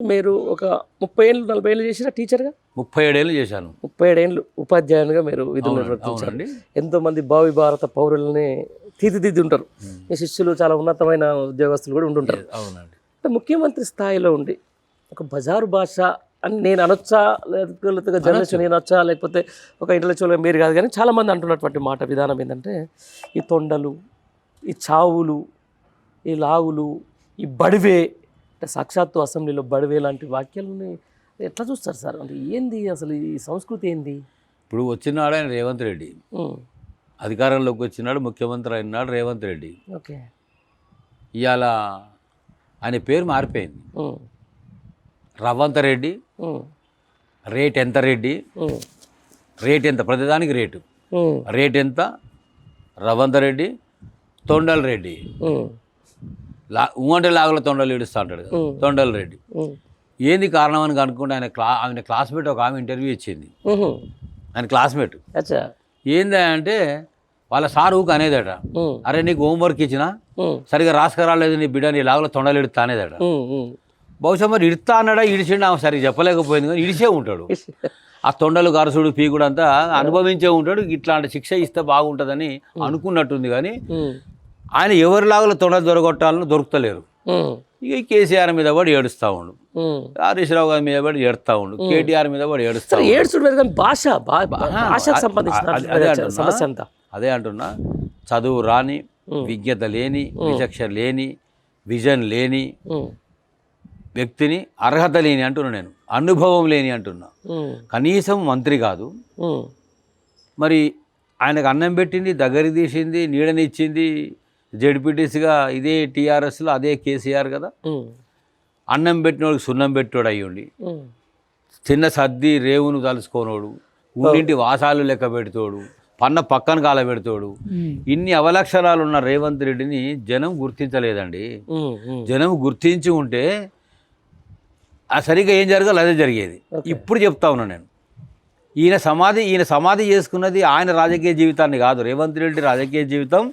మీరు ఒక ముప్పై ఏళ్ళు నలభై ఏళ్ళు చేసిన టీచర్గా? ముప్పై ఏడేళ్ళు చేశాను. ముప్పై ఏడేళ్ళు ఉపాధ్యాయునిగా మీరు విధులు అవునండి ఎంతో మంది భావి భారత పౌరులని తీర్చిదిద్ది ఉంటారు మీ శిష్యులు చాలా ఉన్నతమైన ఉద్యోగస్తులు కూడా ఉంటుంటారు అవునండి. అంటే ముఖ్యమంత్రి స్థాయిలో ఉండి ఒక బజారు భాష అని నేను అనొచ్చా? లేకపోతే జర్నలిస్ట్ నేను అనొచ్చా? లేకపోతే ఒక ఇంటలెక్చువల్గా మీరు కాదు కానీ చాలామంది అంటున్నటువంటి మాట విధానం ఏంటంటే ఈ తొండలు ఈ చావులు ఈ లాగులు ఈ బడివే అంటే సాక్షాత్తు అసెంబ్లీలో బడివే లాంటి వాక్యాలని ఎట్లా చూస్తారు సార్? అంటే ఏంది అసలు ఈ సంస్కృతి ఏంది? ఇప్పుడు వచ్చినాడు ఆయన రేవంత్ రెడ్డి. అధికారంలోకి వచ్చినాడు ముఖ్యమంత్రి అయినాడు రేవంత్ రెడ్డి. ఓకే. ఇవాళ ఆయన పేరు మారిపోయింది. రవంత రెడ్డి రేట్ ఎంత రెడ్డి రేట్ ఎంత ప్రతిదానికి రేటు. రేట్ ఎంత? రవంత రెడ్డి తొండల రెడ్డి. లా ఊంటే లాగుల తొండలు ఇడుస్తూ ఉంటాడు. తొండల రెడ్డి. ఏంది కారణం అని కనుక్కుంటే ఆయన క్లా ఆయన క్లాస్మేట్ ఒక ఆమె ఇంటర్వ్యూ ఇచ్చింది. ఆయన క్లాస్మేట్. ఏంది అంటే వాళ్ళ సార్ ఊకు అనేదట. అరే నీకు హోంవర్క్ ఇచ్చినా? సరిగా రాసుకురాలేదు నీ బిడ్డ నీ లాగులో తొండలు ఇడుతా అనేదట. బహుశా మరి ఇడుతా అన్నాడా ఇడిచిండు? ఆమె సరిగ్గా చెప్పలేకపోయింది కానీ ఇడిచే ఉంటాడు. ఆ తొండలు గరసుడు పీకుడు అంతా అనుభవించే ఉంటాడు. ఇట్లాంటి శిక్ష ఇస్తే బాగుంటుందని అనుకున్నట్టుంది కానీ ఆయన ఎవరి లాగులో తొండలు దొరకొట్టాలని దొరుకుతలేరు. ఇక కేసీఆర్ మీద పడి ఏడుస్తూ ఉండు. హరీష్ రావు గారి మీద పడి ఏడుస్తూ ఉండు. కేటీఆర్ మీద పడి ఏడుస్తా. ఏడ్చుడు కానీ భాష భాషకు సంబంధించిన అ- అదే అంటున్నా. సమస్య అంతా. అదే అంటున్నా. చదువు రాని విజ్ఞత లేని విచక్ష లేని విజన్ లేని వ్యక్తిని అర్హత లేని అంటున్నా నేను. అనుభవం లేని అంటున్నా. కనీసం మంత్రి కాదు. మరి ఆయనకు అన్నం పెట్టింది దగ్గరికి తీసింది నీడనిచ్చింది జడ్పీటీసీగా ఇదే టీఆర్ఎస్లో అదే కేసీఆర్ కదా. అన్నం పెట్టినోడికి సున్నం పెట్టోడు అయ్యుండి చిన్న సర్ది రేవును తలుసుకోనోడు ఊరింటి వాసాలు లెక్క పెడతాడు పన్న పక్కన కాల పెడతాడు. ఇన్ని అవలక్షణాలు ఉన్న రేవంత్ రెడ్డిని జనం గుర్తించలేదండి. జనం గుర్తించి ఉంటే ఆ సరిగ్గా ఏం జరగాలి అదే జరిగేది. ఇప్పుడు చెప్తా ఉన్నా నేను. ఈయన సమాధి ఈయన సమాధి చేసుకున్నది ఆయన రాజకీయ జీవితాన్ని కాదు. రేవంత్ రెడ్డి రాజకీయ జీవితం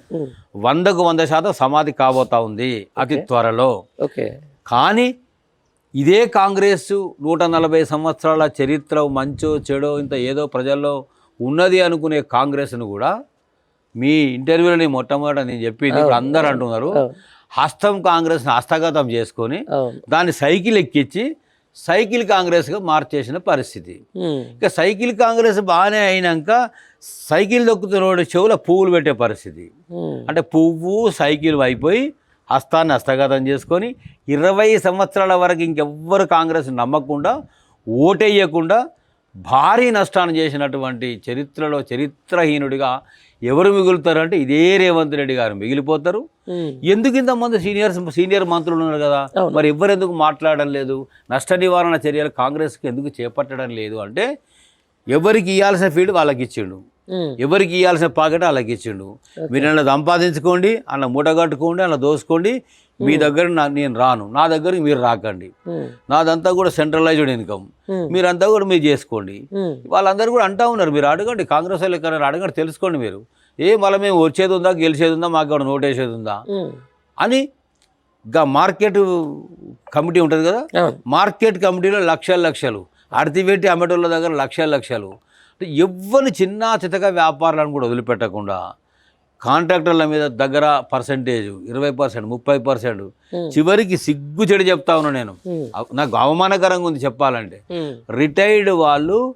వందకు వంద శాతం సమాధి కాబోతా ఉంది అతి త్వరలో. ఓకే. కానీ ఇదే కాంగ్రెస్ నూట నలభై సంవత్సరాల చరిత్ర మంచో చెడో ఇంత ఏదో ప్రజల్లో ఉన్నది అనుకునే కాంగ్రెస్ను కూడా మీ ఇంటర్వ్యూలో నేను మొట్టమొదట నేను చెప్పింది ఇప్పుడు అందరూ అంటున్నారు. హస్తం కాంగ్రెస్ని హస్తగతం చేసుకొని దాన్ని సైకిల్ ఎక్కించి సైకిల్ కాంగ్రెస్గా మార్చేసిన పరిస్థితి. ఇక సైకిల్ కాంగ్రెస్ బాగానే అయినాక సైకిల్ దొక్కుతున్నోడు చెవుల పువ్వులు పెట్టే పరిస్థితి. అంటే పువ్వు సైకిల్ అయిపోయి హస్తాన్ని హస్తగతం చేసుకొని ఇరవై సంవత్సరాల వరకు ఇంకెవ్వరు కాంగ్రెస్ నమ్మకుండా ఓటేయకుండా భారీ నష్టాన్ని చేసినటువంటి చరిత్రలో చరిత్రహీనుడిగా ఎవరు మిగులుతారంటే ఇదే రేవంత్ రెడ్డి గారు మిగిలిపోతారు. ఎందుకు ఇంతమంది సీనియర్స్ సీనియర్ మంత్రులు ఉన్నారు కదా. మరి ఎవరెందుకు మాట్లాడడం లేదు? నష్ట నివారణ చర్యలు కాంగ్రెస్కి ఎందుకు చేపట్టడం లేదు అంటే ఎవరికి ఇవ్వాల్సిన ఫీల్డ్ వాళ్ళకి ఇచ్చిండు. ఎవరికి ఇవ్వాల్సిన పాకెట్ వాళ్ళకి ఇచ్చిండు. మీరు అలా సంపాదించుకోండి అలా మూట కట్టుకోండి అలా దోసుకోండి మీ దగ్గర నా- నేను రాను. నా దగ్గరికి మీరు రాకండి. నాదంతా కూడా సెంట్రలైజ్డ్ ఇన్కమ్. మీరంతా కూడా మీరు చేసుకోండి. వాళ్ళందరూ కూడా అంటా ఉన్నారు మీరు అడగండి కాంగ్రెస్ వాళ్ళు ఎక్కడ అడగండి తెలుసుకోండి మీరు. ఏ మళ్ళీ మేము వచ్చేది ఉందా గెలిచేది ఉందా మాకు ఇక్కడ నోటేసేది ఉందా? అని గా మార్కెట్ కమిటీ ఉంటుంది కదా? మార్కెట్ కమిటీలో లక్షల లక్షలు. అడతిపెట్టి అమ్మటోళ్ళ దగ్గర లక్షల లక్షలు. అంటే ఎవ్వరు చిన్న చితక వ్యాపారాలను కూడా వదిలిపెట్టకుండా కాంట్రాక్టర్ల మీద దగ్గర పర్సంటేజ్ ఇరవై పర్సెంట్ ముప్పై పర్సెంట్. చివరికి సిగ్గు చెడు చెప్తా ఉన్నా నేను. నాకు అవమానకరంగా ఉంది చెప్పాలంటే. రిటైర్డ్ వాళ్ళు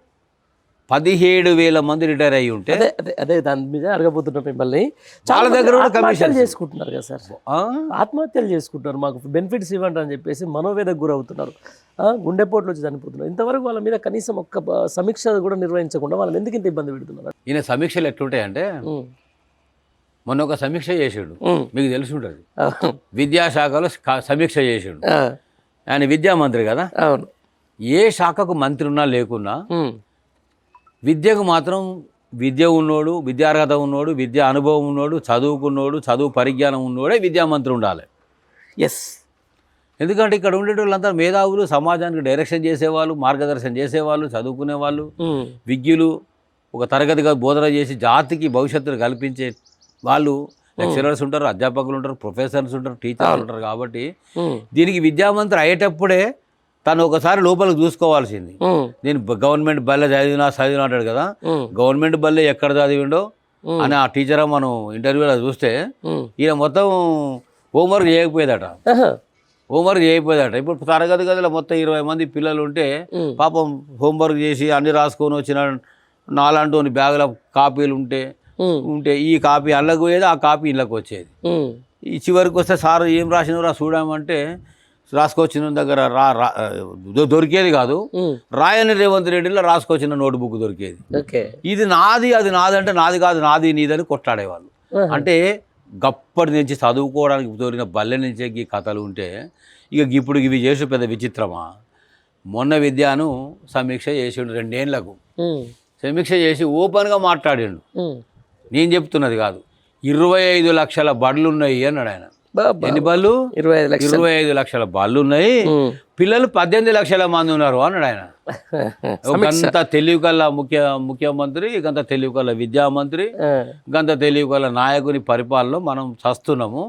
పదిహేడు వేల మంది రిటైర్ అయ్యి ఉంటే అదే అదే అదే దాని మీద అడగబోతున్నా మిమ్మల్ని. మంది దగ్గర కూడా commissions. చేసుకుంటున్నారు కదా సార్. ఆ? ఆత్మహత్యలు చేసుకుంటున్నారు. మాకు బెనిఫిట్స్ ఇవ్వండి అని చెప్పేసి మనోవేదకు గురవుతున్నారు. గుండెపోట్లు వచ్చి చనిపోతున్నారు. ఇంతవరకు వాళ్ళ మీద కనీసం ఒక్క సమీక్ష కూడా నిర్వహించకుండా వాళ్ళని ఎందుకు ఇంత ఇబ్బంది పెడుతున్నారు? ఈయన సమీక్షలు ఎట్లుంటాయంటే మొన్న ఒక సమీక్ష చేసాడు. మీకు తెలిసి ఉంటుంది. విద్యాశాఖలో సమీక్ష చేసాడు. ఆయన విద్యామంత్రి కదా? ఏ శాఖకు మంత్రి ఉన్నా లేకున్నా విద్యకు మాత్రం విద్య ఉన్నోడు విద్యార్హత ఉన్నోడు విద్య అనుభవం ఉన్నోడు చదువుకున్నోడు చదువు పరిజ్ఞానం ఉన్నోడే విద్యామంత్రి ఉండాలి. ఎస్ ఎందుకంటే ఇక్కడ ఉండేటోళ్ళంతా మేధావులు సమాజానికి డైరెక్షన్ చేసేవాళ్ళు మార్గదర్శనం చేసేవాళ్ళు చదువుకునే వాళ్ళు ఉమ్, విజ్ఞులు ఒక తరగతిగా బోధన చేసి జాతికి భవిష్యత్తును కల్పించే వాళ్ళు లెక్చరర్స్ ఉంటారు అధ్యాపకులు ఉంటారు ప్రొఫెసర్స్ ఉంటారు టీచర్స్ ఉంటారు కాబట్టి దీనికి విద్యామంత్రి అయ్యేటప్పుడే తను ఒకసారి లోపలికి చూసుకోవాల్సింది. నేను గవర్నమెంట్ బల్లె చదివినా చదివినా అంటాడు కదా గవర్నమెంట్ బల్లె ఎక్కడ చదివిండో అని ఆ టీచర్ మనం ఇంటర్వ్యూలో చూస్తే. ఈయన మొత్తం హోంవర్క్ చేయకపోయేదట. హోంవర్క్ చేయకపోయేదట. ఇప్పుడు తరగతి గదిలో మొత్తం ఇరవై మంది పిల్లలు ఉంటే పాపం హోంవర్క్ చేసి అన్ని రాసుకొని వచ్చిన నాలాంటి బ్యాగుల కాపీలు ఉంటే ఉంటే ఈ కాపీ అల్లకు పోయేది ఆ కాపీ ఇళ్ళకి వచ్చేది. ఈ చివరికి వస్తే సార్ ఏం రాసినవరా చూడమంటే రాసుకొచ్చిన దగ్గర రా దొరికేది కాదు. రాయని రేవంత్ రెడ్డిలో రాసుకొచ్చిన నోట్బుక్ దొరికేది. ఓకే. ఇది నాది అది నాది అంటే నాది కాదు నాది నీదని కొట్లాడేవాళ్ళు. అంటే గప్పటి నుంచి చదువుకోవడానికి తోలిన బల్లె నుంచే ఈ కథలు ఉంటే ఇక ఇప్పుడు ఇవి చేసి పెద్ద విచిత్రమా? మొన్న విద్యను సమీక్ష చేసిండు రెండేళ్ళకు. సమీక్ష చేసి ఓపెన్గా మాట్లాడిండు. నేను చెప్తున్నది కాదు. ఇరవై ఐదు లక్షల బడులు ఉన్నాయి అన్నాడు ఆయన. ఎన్ని బళ్ళు? ఇరవై ఐదు లక్షలు. ఇరవై ఐదు లక్షల బళ్ళు ఉన్నాయి. పిల్లలు పద్దెనిమిది లక్షల మంది ఉన్నారు అన్నాడు ఆయన. గంత తెలివి కల్లా ముఖ్య ముఖ్యమంత్రి గంత తెలివి కల్లా విద్యామంత్రి గంత తెలివి కల్లా నాయకుని పరిపాలనలో మనం చస్తున్నాము.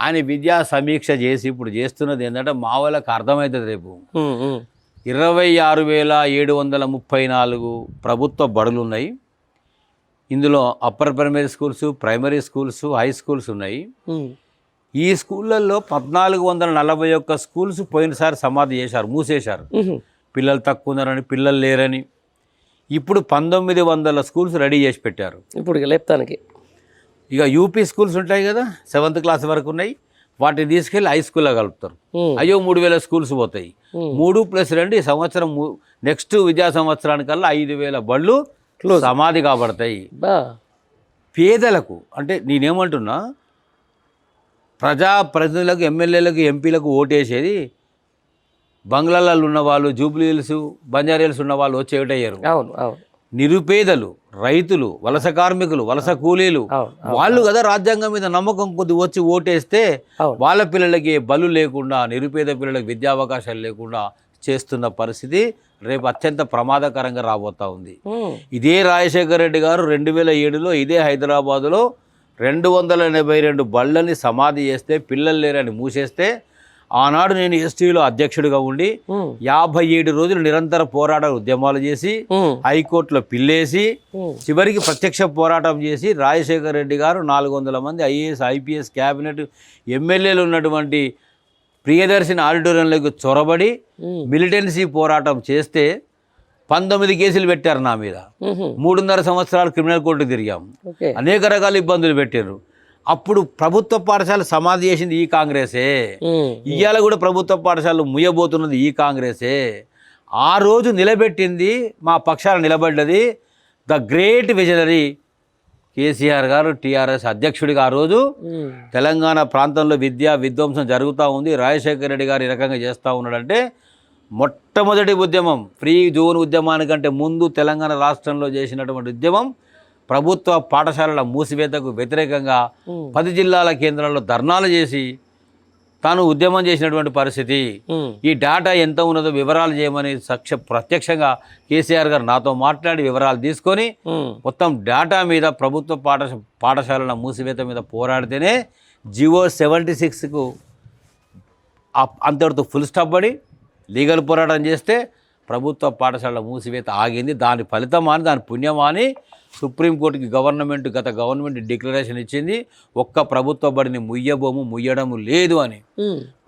ఆయన విద్యా సమీక్ష చేసి ఇప్పుడు చేస్తున్నది ఏంటంటే మా వాళ్ళకి అర్థమవుతుంది రేపు. ఇరవై ఆరు వేల ఏడు వందల ముప్పై నాలుగు ప్రభుత్వ బడులు ఉన్నాయి ఇందులో upper primary schools primary schools high schools ఉన్నాయి. ఈ స్కూళ్ళల్లో పద్నాలుగు వందల నలభై ఒక్క స్కూల్స్ పోయినసారి సమాధి చేశారు మూసేశారు. పిల్లలు తక్కువ ఉన్నారని పిల్లలు లేరని. ఇప్పుడు పంతొమ్మిది వందల స్కూల్స్ రెడీ చేసి పెట్టారు. ఇప్పుడు లేపుతానికి. ఇక యూపీ స్కూల్స్ ఉంటాయి కదా సెవెంత్ క్లాస్ వరకు ఉన్నాయి. వాటిని తీసుకెళ్ళి హై స్కూల్లో కలుపుతారు. అయ్యో మూడు వేల స్కూల్స్ పోతాయి. మూడు ప్లస్ రెండు ఈ సంవత్సరం నెక్స్ట్ విద్యా సంవత్సరానికల్లా ఐదు వేల బళ్ళు సమాధి కాబడతాయి. పేదలకు అంటే నేనేమంటున్నా ప్రజా ప్రతినిధులకు ఎమ్మెల్యేలకు ఎంపీలకు ఓటేసేది బంగ్లాలలో ఉన్న వాళ్ళు జూబ్లీ హిల్స్ బంజారా హిల్స్ ఉన్న వాళ్ళు వచ్చి ఏటయ్యారు అవును అవును. నిరుపేదలు రైతులు వలస కార్మికులు వలస కూలీలు వాళ్ళు కదా రాజ్యాంగం మీద నమ్మకం కొద్ది వచ్చి ఓటేస్తే. వాళ్ళ పిల్లలకి బలు లేకుండా నిరుపేద పిల్లలకు విద్యావకాశాలు లేకుండా చేస్తున్న పరిస్థితి రేపు అత్యంత ప్రమాదకరంగా రాబోతా ఉంది. ఇదే రాజశేఖర రెడ్డి గారు రెండు వేల ఏడులో ఇదే హైదరాబాదులో రెండు వందల ఎనభై రెండు బళ్ళని సమాధి చేస్తే పిల్లలు లేరని మూసేస్తే ఆనాడు నేను ఎస్టీలో అధ్యక్షుడిగా ఉండి యాభై ఏడు రోజులు నిరంతర పోరాట ఉద్యమాలు చేసి హైకోర్టులో పిల్లేసి. చివరికి ప్రత్యక్ష పోరాటం చేసి రాజశేఖర రెడ్డి గారు నాలుగు వందల మంది ఐఏఎస్ ఐపీఎస్ క్యాబినెట్ ఎమ్మెల్యేలు ఉన్నటువంటి ప్రియదర్శిని ఆడిటోరియంలోకి చొరబడి. మిలిటెన్సీ పోరాటం చేస్తే పంతొమ్మిది కేసులు పెట్టారు నా మీద. మూడున్నర సంవత్సరాలు క్రిమినల్ కోర్టు తిరిగాం. అనేక రకాల ఇబ్బందులు పెట్టారు అప్పుడు ప్రభుత్వ పాఠశాల సమాధి చేసింది ఈ కాంగ్రెసే. ఇవాళ కూడా ప్రభుత్వ పాఠశాలలు ముయ్యబోతున్నది ఈ కాంగ్రెసే. ఆ రోజు నిలబెట్టింది మా పక్షాలు నిలబడ్డది the great visionary KCR garu TRS అధ్యక్షుడిగా ఆ రోజు తెలంగాణ ప్రాంతంలో విద్యా విధ్వంసం జరుగుతూ ఉంది. రాజశేఖర రెడ్డి గారు ఈ రకంగా చేస్తూ ఉన్నాడంటే మొట్టమొదటి ఉద్యమం ఫ్రీ జోన్ ఉద్యమానికంటే ముందు తెలంగాణ రాష్ట్రంలో చేసినటువంటి ఉద్యమం ప్రభుత్వ పాఠశాలల మూసివేతకు వ్యతిరేకంగా పది జిల్లాల కేంద్రాల్లో ధర్నాలు చేసి తాను ఉద్యమం చేసినటువంటి పరిస్థితి ఈ డేటా ఎంత ఉన్నదో వివరాలు చేయమని సక్ష ప్రత్యక్షంగా కేసీఆర్ గారు నాతో మాట్లాడి వివరాలు తీసుకొని మొత్తం డేటా మీద ప్రభుత్వ పాఠ పాఠశాలల మూసివేత మీద పోరాడితేనే జివో సెవెంటీ సిక్స్కు అంతటితో ఫుల్ స్టాప్ పడి లీగల్ పోరాటం చేస్తే ప్రభుత్వ పాఠశాలల మూసివేత ఆగింది. దాని ఫలితమా అని దాని పుణ్యమా అని సుప్రీంకోర్టుకి గవర్నమెంట్ గత గవర్నమెంట్ డిక్లరేషన్ ఇచ్చింది. ఒక్క ప్రభుత్వ బడిని ముయ్యబోము ముయ్యడము లేదు అని.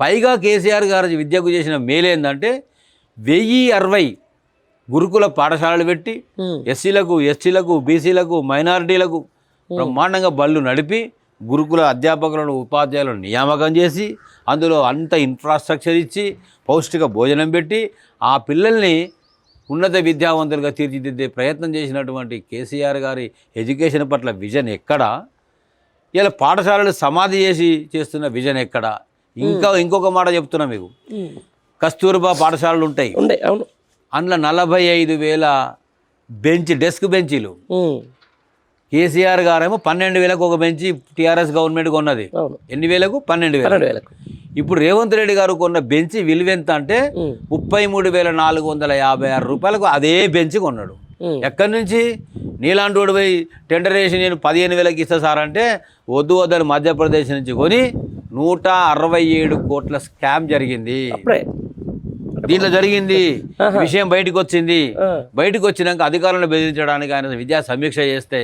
పైగా కేసీఆర్ గారు విద్యకు చేసిన మేలేందంటే వెయ్యి అరవై గురుకుల పాఠశాలలు పెట్టి ఎస్సీలకు ఎస్టీలకు బీసీలకు మైనారిటీలకు బ్రహ్మాండంగా బళ్ళు నడిపి గురుకుల అధ్యాపకులను ఉపాధ్యాయులను నియామకం చేసి అందులో అంత ఇన్ఫ్రాస్ట్రక్చర్ ఇచ్చి పౌష్టిక భోజనం పెట్టి ఆ పిల్లల్ని ఉన్నత విద్యావంతులుగా తీర్చిదిద్దే ప్రయత్నం చేసినటువంటి కేసీఆర్ గారి ఎడ్యుకేషన్ పట్ల విజన్ ఎక్కడా? ఇలా పాఠశాలలు సమాధి చేసి చేస్తున్న విజన్ ఎక్కడా? ఇంకా ఇంకొక మాట చెప్తున్నా మీకు. కస్తూర్బా పాఠశాలలు ఉంటాయి. అవును. అందులో నలభై ఐదు వేల బెంచ్ డెస్క్ బెంచీలు. కేసీఆర్ గారేమో పన్నెండు వేలకు ఒక బెంచి టీఆర్ఎస్ గవర్నమెంట్ కొన్నది. ఎన్ని వేలకు? పన్నెండు వేలు పన్నెండు వేలకు. ఇప్పుడు రేవంత్ రెడ్డి గారు కొన్న బెంచి విలువ ఎంత అంటే ముప్పై మూడు వేల నాలుగు వందల యాభై ఆరు రూపాయలకు అదే బెంచ్ కొన్నాడు. ఎక్కడి నుంచి? నీలాంటి వాడు పోయి టెండర్ వేసి నేను పదిహేను వేలకి ఇస్తా సార్ అంటే వద్దు వద్దని మధ్యప్రదేశ్ నుంచి కొని నూట అరవై ఏడు కోట్ల స్కామ్ జరిగింది. దీంట్లో జరిగింది. విషయం బయటకు వచ్చింది. బయటకు వచ్చినాక అధికారులను బెదిరించడానికి ఆయన విద్యా సమీక్ష చేస్తే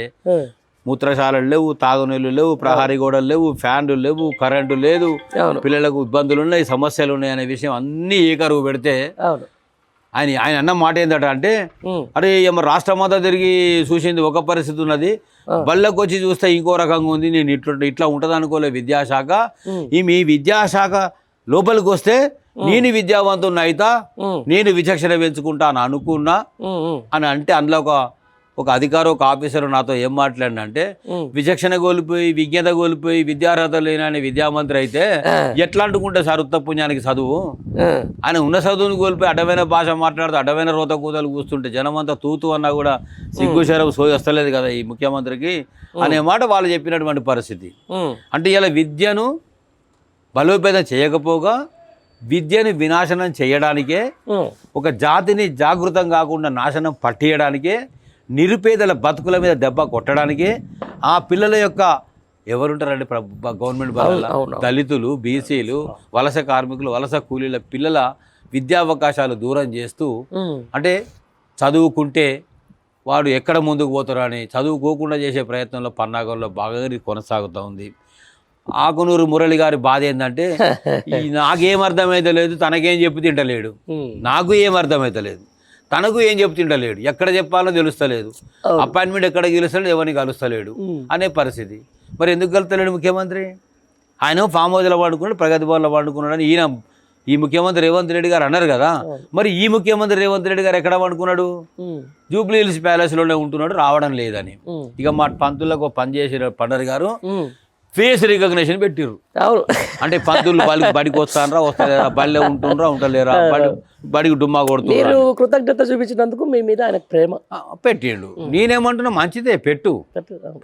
మూత్రశాలలు లేవు తాగునీళ్ళు లేవు ప్రహారీ గోడలు లేవు ఫ్యాన్లు లేవు కరెంటు లేదు. పిల్లలకు ఇబ్బందులు ఉన్నాయి సమస్యలు ఉన్నాయి అనే విషయం అన్నీ ఏకరువు పెడితే ఆయన ఆయన అన్న మాట ఏంటంటే అంటే అరే ఏమో రాష్ట్రం అంతా తిరిగి చూసింది ఒక పరిస్థితి ఉన్నది. బళ్ళకి వచ్చి చూస్తే ఇంకో రకంగా ఉంది నేను ఇట్లా ఇట్లా ఉంటుంది అనుకోలే విద్యాశాఖ ఈ మీ విద్యాశాఖ లోపలికి వస్తే నేను విద్యావంతుని అయితా నేను విచక్షణ పెంచుకుంటా అని అనుకున్నా అని అంటే అందులో ఒక ఒక అధికారి ఒక ఆఫీసర్ నాతో ఏం మాట్లాడినంటే. విచక్షణ కోల్పోయి విజ్ఞత కోల్పోయి విద్యార్హత లేని విద్యామంత్రి అయితే. ఎట్లా అంటుకుంటే సార్ ఉత్త పుణ్యానికి చదువు? ఆయన ఉన్న చదువుని కోల్పోయి అడ్డమైన భాష మాట్లాడుతూ అడ్డమైన రోత కూతలు కూస్తుంటే జనమంతా తూతు అన్నా కూడా సిగ్గు శరం సోయి వస్తలేదు కదా ఈ ముఖ్యమంత్రికి అనే మాట వాళ్ళు చెప్పినటువంటి పరిస్థితి. అంటే ఇలా విద్యను బలోపేతం చేయకపోగా విద్యను వినాశనం చేయడానికే ఒక జాతిని జాగృతం కాకుండా నాశనం పట్టేయడానికే నిరుపేదల బతుకుల మీద దెబ్బ కొట్టడానికే ఆ పిల్లల యొక్క ఎవరుంటారండి గవర్నమెంట్. దళితులు బీసీలు వలస కార్మికులు వలస కూలీల పిల్లల విద్యావకాశాలు దూరం చేస్తూ అంటే చదువుకుంటే వాడు ఎక్కడ ముందుకు పోతారో అని చదువుకోకుండా చేసే ప్రయత్నంలో పన్నాగంలో బాగా కొనసాగుతూ ఉంది. ఆకునూరు మురళి గారి బాధ ఏంటంటే నాకేం అర్థమైతే లేదు తనకేం చెప్పి తింటలేడు. నాకు ఏం అర్థమైతలేదు తనకు ఏం చెప్పి తింటలేడు ఎక్కడ చెప్పాలో తెలుస్తలేదు. అపాయింట్మెంట్ ఎక్కడ గెలుస్తాడు ఎవరిని కలుస్తలేడు. అనే పరిస్థితి. మరి ఎందుకు కలుస్తలేడు ముఖ్యమంత్రి? ఆయన ఫామ్ హౌస్లో పండుకున్నాడు ప్రగతి భవన్లో పండుకున్నాడు అని ఈయన ఈ ముఖ్యమంత్రి రేవంత్ రెడ్డి గారు అన్నారు కదా. మరి ఈ ముఖ్యమంత్రి రేవంత్ రెడ్డి గారు ఎక్కడ పండుకున్నాడు ఉమ్, జూబ్లీ హిల్స్ ప్యాలెస్లోనే ఉంటున్నాడు రావడం లేదని. ఇక మా పంతులకు పని చేసిన పండరి గారు. ఫేస్ రికగ్నిషన్ పెట్టిర్రు. అంటే పంతులు బడికి వస్తానరా వస్తలేరా బడిలో ఉంటుండ్రా ఉంటలేరా బడికి డుమ్మా కొడుతున్నా మీరు కృతజ్ఞత చూపించినందుకు మీ మీద ఆయన ప్రేమ. పెట్టిండు. నేనేమంటున్నా మంచిదే పెట్టు.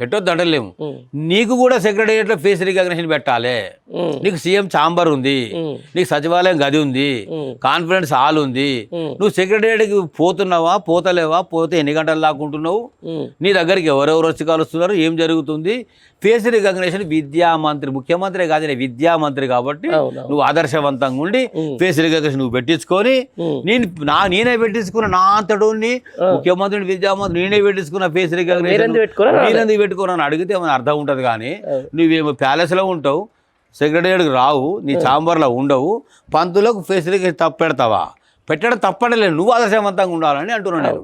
పెట్టొద్దు అంటలేము ఉమ్, నీకు కూడా సెక్రటేరియట్లో ఫేస్ రికగ్నిషన్ పెట్టాలి. నీకు సీఎం ఛాంబర్ ఉంది. నీకు సచివాలయం గది ఉంది. కాన్ఫిడెన్స్ హాల్ ఉంది. నువ్వు సెక్రటేరియట్కి పోతున్నావా పోతలేవా పోతే ఎన్ని గంటలు లాక్కుంటున్నావు నీ దగ్గరికి ఎవరెవరు వచ్చి కలుస్తున్నారు? ఏం జరుగుతుంది? ఫేస్ రికగ్నిషన్ విద్యా మంత్రి ముఖ్యమంత్రి కాదు నేను విద్యా మంత్రి కాబట్టి నువ్వు ఆదర్శవంతంగా ఉండి. ఫేస్ రికగ్నిషన్ నువ్వు పెట్టించుకొని నేను నా నేనే పెట్టించుకున్న నా అంతడుని ముఖ్యమంత్రిని విద్యామంత్రి నేనే పెట్టించుకున్న ఫేస్ రికగ్నిషన్ మీరెందుకు పెట్టుకున్నాను అడిగితే ఏమైనా అర్థం ఉంటుంది కానీ. నువ్వేమో ప్యాలెస్లో ఉంటావు సెక్రటరీకి రావు నీ ఛాంబర్లో ఉండవు పంతులకు ఫేస్ రికగ్నిషన్ తప్పు పెడతావా? పెట్టడం తప్పడలేదు నువ్వు ఆదర్శవంతంగా ఉండాలని అంటున్నాను నేను.